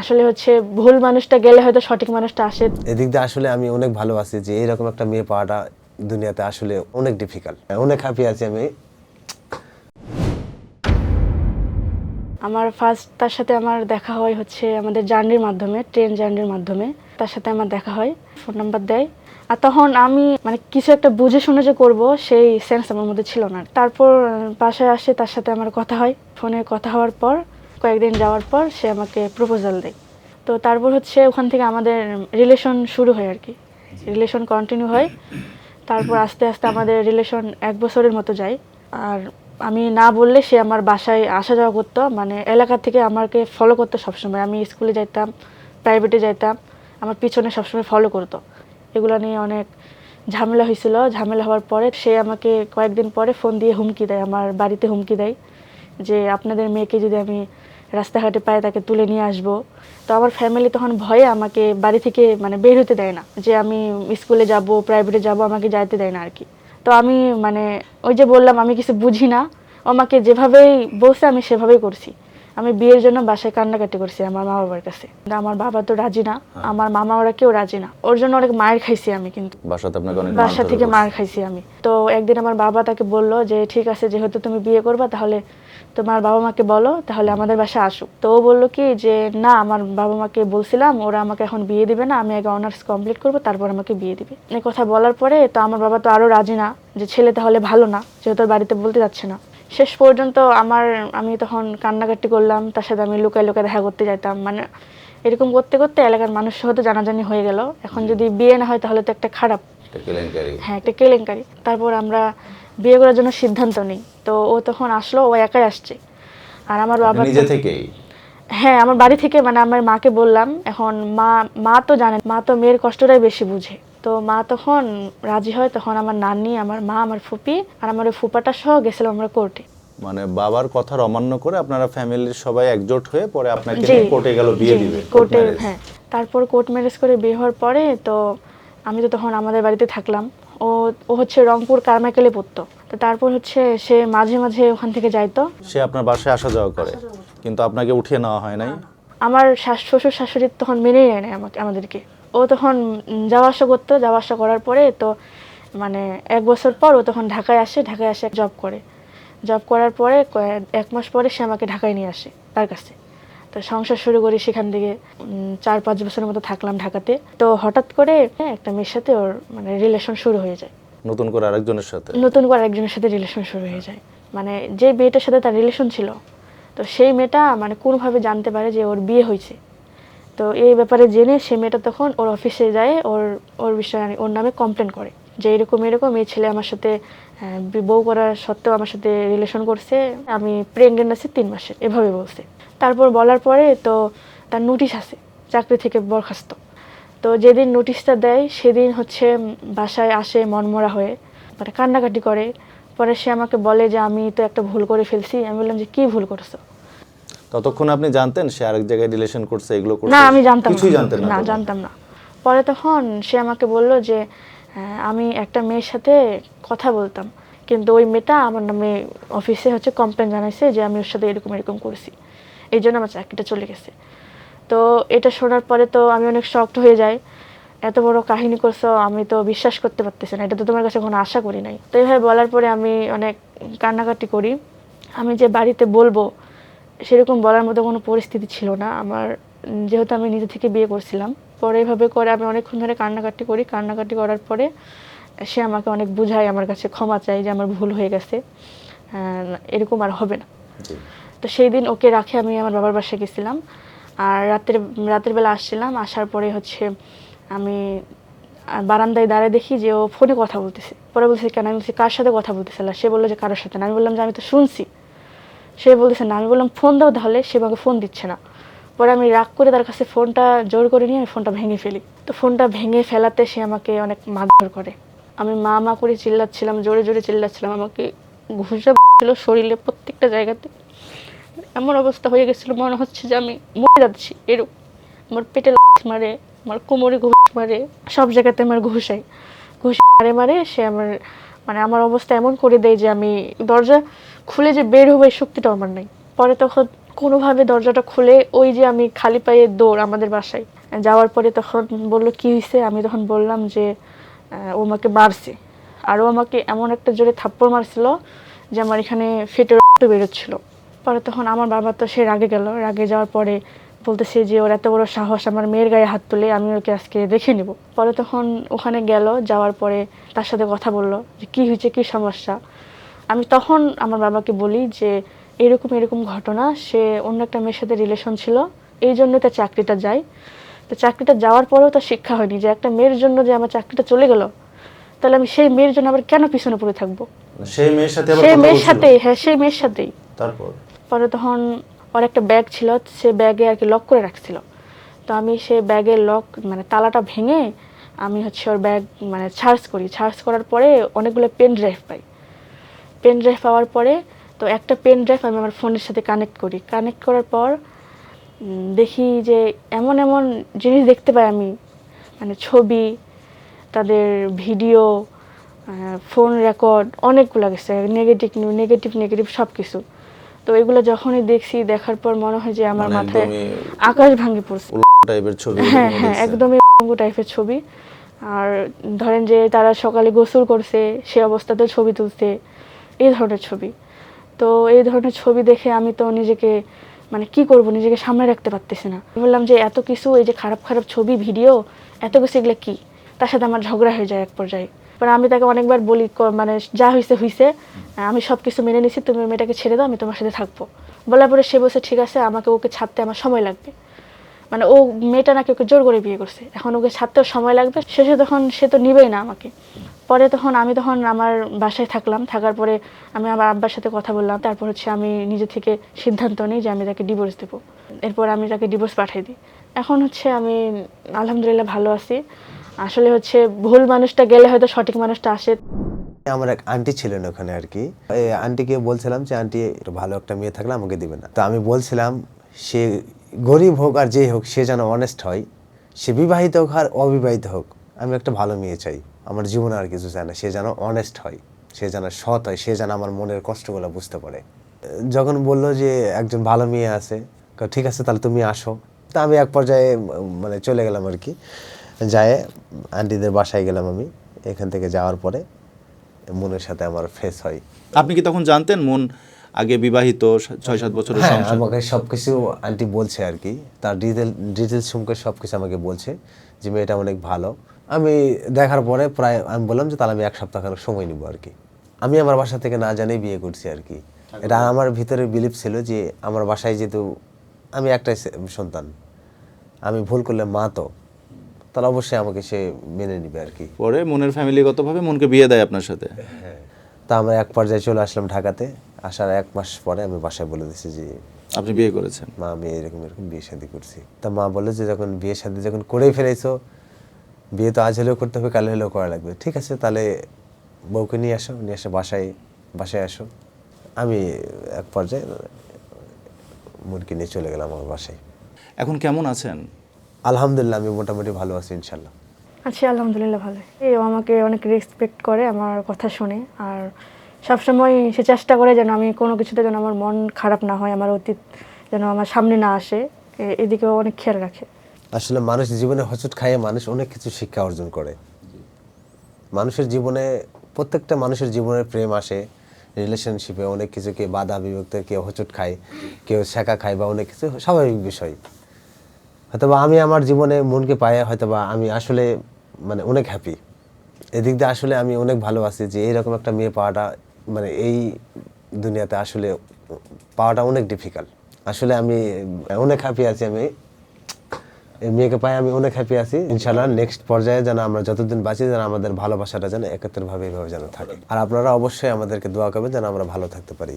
আসলে হচ্ছে ভুল মানুষটা গেলে হয়তো সঠিক মানুষটা আসে। এদিক দিয়ে আসলে আমি অনেক ভালো আছি যে এরকম একটা মেয়ে পাওয়াটা দুনিয়াতে আসলে অনেক ডিফিকাল্ট অনেক হ্যাপি আছি আমি। আমার ফার্স্ট তার সাথে আমার দেখা হয় হচ্ছে আমাদের জার্নির মাধ্যমে ট্রেন জার্নির মাধ্যমে। তার সাথে আমার দেখা হয় ফোন নাম্বার দেয়। আর তখন আমি মানে কিছু একটা বুঝে শুনে যে করব সেই সেন্স আমার মধ্যে ছিল না। তারপর বাসায় আসে তার সাথে আমার কথা হয়। ফোনে কথা হওয়ার পর কয়েকদিন যাওয়ার পর সে আমাকে প্রপোজাল দেয়। তো তারপর হচ্ছে ওখান থেকে আমাদের রিলেশন শুরু হয় আর কি। রিলেশন কন্টিনিউ হয়। তারপর আস্তে আস্তে আমাদের রিলেশন এক বছরের মতো যায়। আর আমি না বললে সে আমার বাসায় আসা যাওয়া করতো। মানে এলাকা থেকে আমাকে ফলো করতো সবসময়। আমি স্কুলে যাইতাম প্রাইভেটে যাইতাম। আমার পিছনে সবসময় ফলো করতো। এগুলো নিয়ে অনেক ঝামেলা হয়েছিল। ঝামেলা হওয়ার পরে সে আমাকে কয়েকদিন পরে ফোন দিয়ে হুমকি দেয়। আমার বাড়িতে হুমকি দেয় যে আপনাদের মেয়েকে যদি আমি রাস্তাঘাটে পাই তাকে তুলে নিয়ে আসব। তো আমার ফ্যামিলি তখন ভয়ে আমাকে বাড়ি থেকে মানে বের হতে দেয় না যে আমি স্কুলে যাব প্রাইভেটে যাব আমাকে যাইতে দেয় না আর কি। তো আমি মানে ওই যে বললাম আমি কিছু বুঝি না। আমাকে যেভাবেই বলছে আমি সেভাবেই করছি। আমি বিয়ের জন্য বাসায় কান্নাকাটি করছি আমার মা বাবার কাছে আমার বাবা তো রাজি না আমার মামা ওরা কেউ রাজি না। ওর জন্য অনেক মায়ের খাইছি আমি কিন্তু। বাসা থেকে। মার খাইছি আমি। তো একদিন আমার বাবা তাকে বলল যে ঠিক আছে যেহেতু তুমি বিয়ে করবা তাহলে তোমার বাবা মাকে বলো তাহলে আমাদের বাসায় আসুক। তো ও বলল কি যে না আমার বাবা মাকে বলছিলাম ওরা আমাকে এখন বিয়ে দিবে না আমি আগে অনার্স কমপ্লিট করব তারপর আমাকে বিয়ে দিবে। এই কথা বলার পরে তো আমার বাবা তো আরও রাজি না যে ছেলে তাহলে ভালো না যেহেতু বাড়িতে বলতে যাচ্ছে না। শেষ পর্যন্ত আমার আমি তখন কান্নাকাটি করলাম তার সাথে আমি লুকায় লুকায় দেখা করতে যেতাম মানে এরকম করতে করতে এলাকার মানুষ হয়তো জানাজানি হয়ে গেল। এখন যদি বিয়ে না হয় তাহলে তো একটা খারাপ হ্যাঁ একটা কেলেঙ্কারি। তারপর আমরা বিয়ে করার জন্য সিদ্ধান্ত নিই। তো ও তখন আসলো ও একাই আসছে। আর আমার বাবা নিজে থেকেই? হ্যাঁ আমার বাড়ি থেকে মানে আমার মাকে বললাম এখন মা মা তো জানে মা তো মেয়ের কষ্টটাই বেশি বুঝে। তো মা তখন রাজি হয় তখন আমার নানি আমার মা আমার ফুপি আর আমার ওই ফুপাটা সহ গেছিলাম আমরা কোর্টে মানে বাবার কথার অমান্য করে আপনারা ফ্যামিলির সবাই একজোট হয়ে পরে আপনাকে কোর্টে গেল বিয়ে দিবে। কোর্টে হ্যাঁ। তারপর কোর্ট ম্যারেজ করে বিয়ে হওয়ার পরে তো আমি তো তখন আমাদের বাড়িতে থাকলাম। ও ও হচ্ছে রংপুর কারমাইকেলে পড়তো। তো তারপর হচ্ছে সে মাঝে মাঝে ওখান থেকে যাইতো। সে আপনার বাসায় আসা যাওয়া করে কিন্তু আপনাকে উঠিয়ে নেওয়া হয় নাই? আমার শাশ- শ্বশুর শাশুড়ি তখন মেনেই নেয় না আমাকে আমাদেরকে। ও তখন যাওয়া আসা করতো যাওয়া আসা করার পরে তো মানে এক বছর পর ও তখন ঢাকায় আসে ঢাকায় আসে জব করে। জব করার পরে এক মাস পরে সে আমাকে ঢাকায় নিয়ে আসে তার কাছে। তো সংসার শুরু করি সেখান থেকে চার পাঁচ বছরের মতো থাকলাম ঢাকাতে। তো হঠাৎ করে হ্যাঁ, একটা মেয়ের সাথে ওর মানে রিলেশন শুরু হয়ে যায়। নতুন করে আরেকজনের সাথে? নতুন করে একজনের সাথে রিলেশন শুরু হয়ে যায়। মানে যে মেয়েটার সাথে তার রিলেশন ছিল তো সেই মেয়েটা মানে কোনোভাবে জানতে পারে যে ওর বিয়ে হয়েছে। তো এই ব্যাপারে জেনে সে মেয়েটা তখন ওর অফিসে যায় ওর ওর বিষয়ে ওর নামে কমপ্লেন করে। যে এরকম এরকম এই ছেলে আমার সাথে বউ করার সত্ত্বেও আমার সাথে রিলেশন করছে। আমি প্রেগনেন্ট আছি তিন মাসে এভাবে বলছে। তারপর বলার পরে তো তার নোটিশ আছে চাকরি থেকে বরখাস্ত। তো যেদিন নোটিশটা দেয় সেদিন হচ্ছে বাসায় আসে মনমরা হয়ে মানে কান্নাকাটি করে। পরে সে আমাকে বলে যে আমি তো একটা ভুল করে ফেলছি। আমি বললাম যে কি ভুল করছ? ততক্ষণ আপনি জানতেন সে আরেক জায়গায় রিলেশন করছে এগুলো করছে? না আমি জানতাম কিছুই না। জানতেন না জানতাম না। পরে তখন সে আমাকে বলল যে আহ, আমি একটা মেয়ের সাথে কথা বলতাম। কিন্তু ওই মেয়েটা আমার নামে অফিসে হচ্ছে কমপ্লেন জানাইছে যে আমি ওর সাথে এরকম এরকম করেছি। এই জন্য আমার চাকরিটা চলে গেছে। তো এটা শোনার পরে তো আমি অনেক শক্ট হয়ে যাই। এত বড় কাহিনী করছ, আমি তো বিশ্বাস করতে পারতেছি না, এটা তো তোমার কাছে কোনো আশা করি নাই। তো এইভাবে বলার পরে আমি অনেক কান্নাকাটি করি। আমি যে বাড়িতে বলব, সেরকম বলার মতো কোনো পরিস্থিতি ছিল না। আমার, যেহেতু আমি নিজে থেকে বিয়ে করছিলাম, পরে এভাবে করে আমি অনেকক্ষণ ধরে কান্নাকাটি করি। কান্নাকাটি করার পরে সে আমাকে অনেক বুঝায়, আমার কাছে ক্ষমা চাই যে আমার ভুল হয়ে গেছে। এরকম আর হবে না। তো সেই দিন ওকে রাখে আমি আমার বাবার বাসায় গেছিলাম। আর রাতের রাতের বেলা আসছিলাম, আসার পরে হচ্ছে আমি বারান্দায় দাঁড়িয়ে দেখি যে ও ফোনে কথা বলতেছে। পরে বলছে কেন? আমি বলছি, কার সাথে কথা বলতেছিল সে বলল যে, কারোর সাথে? না, আমি বললাম যে, আমি তো শুনছি। সে বলতেছে, না, আমি বললাম, ফোন দাও তাহলে, সে আমাকে ফোন দিচ্ছে না। পরে আমি রাগ করে তার কাছে ফোনটা জোর করে নিয়ে আমি ফোনটা ভেঙে ফেলি। তো ফোনটা ভেঙে ফেলাতে সে আমাকে অনেক মারধর করে। আমি মা মা করে চিল্লাচ্ছিলাম, জোরে জোরে চিল্লাচ্ছিলাম। আমাকে ঘুষা ছিল শরীরে প্রত্যেকটা জায়গাতে। এমন অবস্থা হয়ে গেছিল, মনে হচ্ছে যে আমি মরে যাচ্ছি। এরকম আমার পেটে মারে, আমার কোমরে ঘুষ মারে, সব জায়গাতে আমার ঘুষাই ঘুষ মারে মারে সে আমার মানে আমার অবস্থা এমন করে দেয় যে আমি দরজা খুলে যে বের হব এই শক্তিটাও আমার নাই। পরে তখন কোনোভাবে দরজাটা খুলে ওই যে আমি খালি পায়ে দৌড় আমাদের বাসায় যাওয়ার পরে তখন বলল, কি হয়েছে আমি তখন বললাম যে ও আমাকে মারছে। আরও আমাকে এমন একটা জোরে থাপ্পড় মারছিল যে আমার এখানে ফেটে রক্ত বেরোচ্ছিল। পরে তখন আমার বাবা তো সে রাগে গেল। রাগে যাওয়ার পরে বলতেছে যে ওর এত বড় সাহস আমার মেয়ের গায়ে হাত তুলে আমি ওকে আজকে দেখে নিব। পরে তখন ওখানে গেল যাওয়ার পরে তার সাথে কথা বলল যে কী হয়েছে? কী সমস্যা? আমি তখন আমার বাবাকে বলি যে এরকম এরকম ঘটনা সে অন্য একটা মেয়ের সাথে রিলেশন ছিল এই জন্য তার চাকরিটা যায়। তো চাকরিটা যাওয়ার পরেও তার শিক্ষা হয়নি যে একটা মেয়ের জন্য যে আমার চাকরিটা চলে গেল তাহলে আমি সেই মেয়ের জন্য আবার কেন পিছনে পড়ে থাকব? সেই মেয়ের সাথে সেই মেয়ের সাথেই হ্যাঁ সেই মেয়ের সাথেই। তারপর? পরে তখন ওর একটা ব্যাগ ছিল, সে ব্যাগে আর কি লক করে রাখছিল। তো আমি সে ব্যাগের লক মানে তালাটা ভেঙে আমি হচ্ছে ওর ব্যাগ মানে চার্জ করি। চার্জ করার পরে অনেকগুলো পেন ড্রাইভ পাই। পেন ড্রাইভ পাওয়ার পরে তো একটা পেন ড্রাইভ আমি আমার ফোনের সাথে কানেক্ট করি। কানেক্ট করার পর দেখি যে এমন এমন জিনিস দেখতে পাই আমি। মানে ছবি, তাদের ভিডিও ফোন রেকর্ড অনেকগুলো গেছে। নেগেটিভ নেগেটিভ নেগেটিভ সব কিছু তো এগুলো যখনই দেখছি দেখার পর মনে হয় যে আমার মানে মাথায় আকাশ ভাঙে পড়ছে। টাইপের ছবি হ্যাঁ হ্যাঁ। একদমই টাইপের ছবি। আর ধরেন যে তারা সকালে গোসল করছে সে অবস্থাতেও ছবি তুলছে এই ধরনের ছবি। তো এই ধরনের ছবি দেখে আমি তো নিজেকে মানে কি করব নিজেকে সামনে রাখতে পারতেছি না। আমি বললাম যে এত কিছু এই যে খারাপ খারাপ ছবি ভিডিও এত কিছু এগুলো কি? তার সাথে আমার ঝগড়া হয়ে যায় এক পর্যায়ে। পরে আমি তাকে অনেকবার বলি মানে যা হয়েছে হয়েছে আমি সব কিছু মেনে নিছি, তুমি মেয়েটাকে ছেড়ে দাও, আমি তোমার সাথে থাকব। বলার পরে সে বসে ঠিক আছে, আমাকে ওকে ছাড়তে আমার সময় লাগবে। মানে ও মেয়েটা নাকি ওকে জোর করে বিয়ে করছে। এখন ওকে ছাড়তেও সময় লাগবে। শেষে তখন সে তো নিবেই না আমাকে। পরে তখন আমি তখন আমার বাসায় থাকলাম। থাকার পরে আমি আমার আব্বার সাথে কথা বললাম। তারপর হচ্ছে আমি নিজে থেকে সিদ্ধান্ত নিই যে আমি তাকে ডিভোর্স দেবো। এরপর আমি তাকে ডিভোর্স পাঠিয়ে দিই। এখন হচ্ছে আমি আলহামদুলিল্লাহ ভালো আছি। আসলে হচ্ছে ভুল মানুষটা গেলে হয়তো সঠিক মানুষটা আসে। আমার এক আন্টি ছিলেন ওখানে আর কি। আন্টিকে বলছিলাম যে আন্টি ভালো একটা মেয়ে থাকলে আমাকে দিবে না। তো আমি বলছিলাম, সে গরিব হোক আর যেই হোক, সে যেন অনেস্ট হয়, সে বিবাহিত হোক আর অবিবাহিত হোক, আমি একটা ভালো মেয়ে চাই। আমার জীবনে আর কিছু চাই না, সে যেন অনেস্ট হয়, সে যেন সৎ হয়, সে যেন আমার মনের কষ্টগুলো বুঝতে পারে। যখন বলল যে, একজন ভালো মেয়ে আছে। ঠিক আছে, তাহলে তুমি আসো। তা আমি এক পর্যায়ে মানে চলে গেলাম আর কি। যায় আন্টিদের বাসায় গেলাম আমি এখান থেকে যাওয়ার পরে মনের সাথে আমার ফেস হয়। আপনি কি তখন জানতেন মন আগে বিবাহিত ছয় সাত বছরের হ্যাঁ সংসার? আমাকে সব কিছু আন্টি বলছে আর কি। তার ডিটেল ডিটেলস সম্পর্কে সব কিছু আমাকে বলছে যে মেয়েটা অনেক ভালো। আমি দেখার পরে প্রায় আমি বললাম যে তাহলে আমি এক সপ্তাহ সময় নিব আর কি। আমি আমার বাসা থেকে না জানেই বিয়ে করছি আর কি। এটা আমার ভিতরে বিলিভ ছিল যে আমার বাসায় যেহেতু আমি একটাই সন্তান। আমি ভুল করলে মা তো। তাহলে অবশ্যই আমাকে সে মেনে নিবে আর কি। পরে মনের ফ্যামিলিগতভাবে মনকে বিয়ে দেয় আপনার সাথে। তা আমরা এক পর্যায়ে চলে আসলাম ঢাকাতে। আসার এক মাস পরে আমি বাসায় বলে দিয়েছি যে আপনি বিয়ে করেছেন? মা আমি এরকম এরকম বিয়ে শাদি করছি। তা মা বলে যে যখন বিয়ে শাদি যখন করেই ফেলেছো বিয়ে তো আজ হলেও করতে হবে কাল হলেও করা লাগবে। ঠিক আছে তাহলে বউকে নিয়ে আসো নিয়ে এসে বাসায় বাসায় আসো। আমি এক পর্যায়ে মুরগি নিয়ে চলে গেলাম আমার বাসায়। এখন কেমন আছেন? আলহামদুলিল্লাহ আমি মোটামুটি ভালো আছি ইনশাল্লাহ আছি আলহামদুলিল্লাহ ভালো। এই আমাকে অনেক রেসপেক্ট করে আমার কথা শুনে। আর সবসময় সে চেষ্টা করে যেন আমি কোনো কিছুতে যেন আমার মন খারাপ না হয় আমার অতীত যেন আমার সামনে না আসে। এ- এদিকেও অনেক খেয়াল রাখে। আসলে মানুষ জীবনে হচট খাইয়ে মানুষ অনেক কিছু শিক্ষা অর্জন করে। মানুষের জীবনে প্রত্যেকটা মানুষের জীবনে প্রেম আসে। রিলেশনশিপে অনেক কিছু কে বাধা বিভক্ত, কেউ হোঁচট খায়, কেউ শেখা খায় বা অনেক কিছু, স্বাভাবিক বিষয়। হয়তোবা আমি আমার জীবনে মনকে পায়ে হয়তোবা আমি আসলে মানে অনেক হ্যাপি এদিক দিয়ে আসলে আমি অনেক ভালো আছি যে এইরকম একটা মেয়ে পাওয়াটা মানে এই দুনিয়াতে আসলে পাওয়াটা অনেক ডিফিকাল্ট আসলে আমি অনেক হ্যাপি আছি আমি। মেয়েকে পাই আমি অনেক হ্যাপি আছি। ইনশাল্লাহ নেক্সট পর্যায়ে যেন আমরা যতদিন বাঁচি, যেন আমাদের ভালোবাসাটা যেন একত্রভাবে এভাবে যেন থাকে। আর আপনারা অবশ্যই আমাদেরকে দোয়া করবেন যেন আমরা ভালো থাকতে পারি।